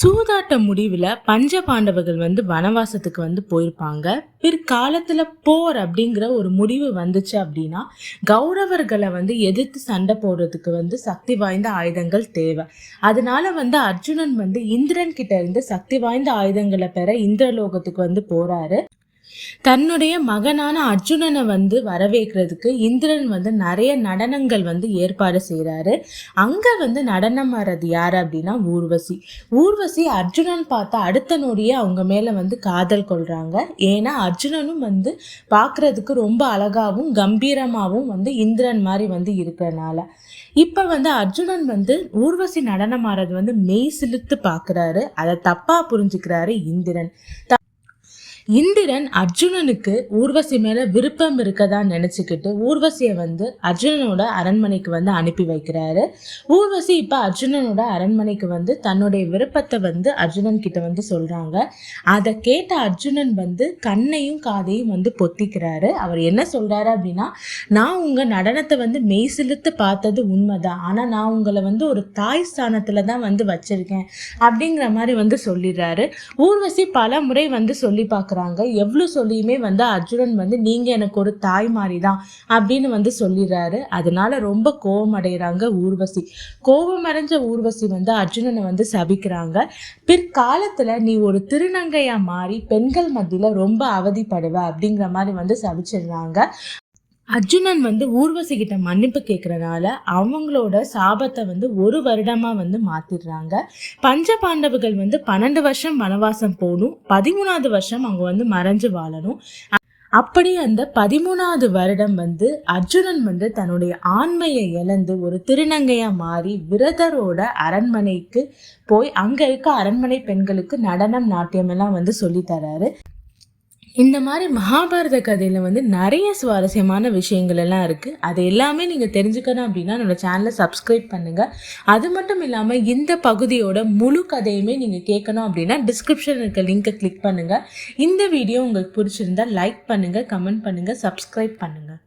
சூதாட்ட முடிவில் பஞ்ச பாண்டவர்கள் வந்து வனவாசத்துக்கு வந்து போயிருப்பாங்க. பிற்காலத்தில் போர் அப்படிங்கிற ஒரு முடிவு வந்துச்சு அப்படின்னா கௌரவர்களை வந்து எதிர்த்து சண்டை போடுறதுக்கு வந்து சக்தி வாய்ந்த ஆயுதங்கள் தேவை. அதனால வந்து அர்ஜுனன் வந்து இந்திரன் கிட்ட இருந்து சக்தி வாய்ந்த ஆயுதங்களை பெற இந்திரலோகத்துக்கு வந்து போறாரு. தன்னுடைய மகனான அர்ஜுனனை வந்து வரவேற்கிறதுக்கு இந்திரன் வந்து நிறைய நடனங்கள் வந்து ஏற்பாடு செய்கிறாரு அங்கே வந்து நடனம் ஆறது யார் அப்படின்னா ஊர்வசி. ஊர்வசி அர்ஜுனன் பார்த்தா அடுத்த நொடியே அவங்க மேலே வந்து காதல் கொள்கிறாங்க ஏன்னா அர்ஜுனனும் வந்து பார்க்குறதுக்கு ரொம்ப அழகாகவும் கம்பீரமாகவும் வந்து இந்திரன் மாதிரி வந்து இருக்கிறனால. இப்போ வந்து அர்ஜுனன் வந்து ஊர்வசி நடனம் ஆறது வந்து மெய் சிலுத்து பார்க்குறாரு. அதை தப்பாக புரிஞ்சுக்கிறாரு இந்திரன். இந்திரன் அர்ஜுனனுக்கு ஊர்வசி மேல விருப்பம் இருக்கதா நினைச்சுக்கிட்டு ஊர்வசியை வந்து அர்ஜுனனோட அரண்மனைக்கு வந்து அனுப்பி வைக்கிறாரு. ஊர்வசி இப்ப அர்ஜுனனோட அரண்மனைக்கு வந்து தன்னுடைய விருப்பத்தை வந்து அர்ஜுனன் கிட்ட வந்து சொல்றாங்க. அதை கேட்ட அர்ஜுனன் வந்து கண்ணையும் காதையும் வந்து பொத்திக்கிறாரு. அவர் என்ன சொல்றாரு அப்படின்னா நான் உங்க நடனத்தை வந்து மெய் செலுத்து பார்த்தது உண்மைதான். ஆனா நான் உங்களை வந்து ஒரு தாய் ஸ்தானத்துல தான் வந்து வச்சிருக்கேன். அப்படிங்கிற மாதிரி வந்து சொல்லிடுறாரு. ஊர்வசி பல முறை வந்து சொல்லி பார்க்க பார்க்குறாங்க எவ்வளோ சொல்லியுமே வந்து அர்ஜுனன் வந்து நீங்கள் எனக்கு ஒரு தாய் மாதிரி தான் அப்படின்னு வந்து சொல்லிடுறாரு. அதனால ரொம்ப கோபம் அடைகிறாங்க ஊர்வசி. கோபம் அடைஞ்ச ஊர்வசி வந்து அர்ஜுனனை வந்து சபிக்கிறாங்க. பிற்காலத்தில் நீ ஒரு திருநங்கையாக மாறி பெண்கள் மத்தியில் ரொம்ப அவதிப்படுவ அப்படிங்கிற மாதிரி வந்து சபிச்சிடுறாங்க. அர்ஜுனன் வந்து ஊர்வசி கிட்ட மன்னிப்பு கேட்கறனால அவங்களோட சாபத்தை வந்து ஒரு வருடமா வந்து மாத்திடுறாங்க. பஞ்ச பாண்டவர்கள் வந்து பன்னெண்டு வருஷம் வனவாசம் போகணும். பதிமூணாவது வருஷம் அவங்க வந்து மறைஞ்சு வாழணும். அப்படி அந்த பதிமூணாவது வருடம் வந்து அர்ஜுனன் வந்து தன்னுடைய ஆண்மையை இழந்து ஒரு திருநங்கையா மாறி விரதரோட அரண்மனைக்கு போய் அங்க இருக்க அரண்மனை பெண்களுக்கு நடனம் நாட்டியம் எல்லாம் வந்து சொல்லி தராரு. இந்த மாதிரி மகாபாரத கதையில் வந்து நிறைய சுவாரஸ்யமான விஷயங்கள் எல்லாம் இருக்குது அது எல்லாமே நீங்கள் தெரிஞ்சுக்கணும் அப்படின்னா என்னோடய சேனலை சப்ஸ்கிரைப் பண்ணுங்கள் அது மட்டும் இல்லாமல் இந்த பகுதியோட முழு கதையுமே நீங்கள் கேட்கணும் அப்படின்னா டிஸ்கிரிப்ஷன் இருக்க லிங்க்கை கிளிக் பண்ணுங்கள் இந்த வீடியோ உங்களுக்கு பிடிச்சிருந்தா லைக் பண்ணுங்கள் கமெண்ட் பண்ணுங்கள் சப்ஸ்கிரைப் பண்ணுங்கள்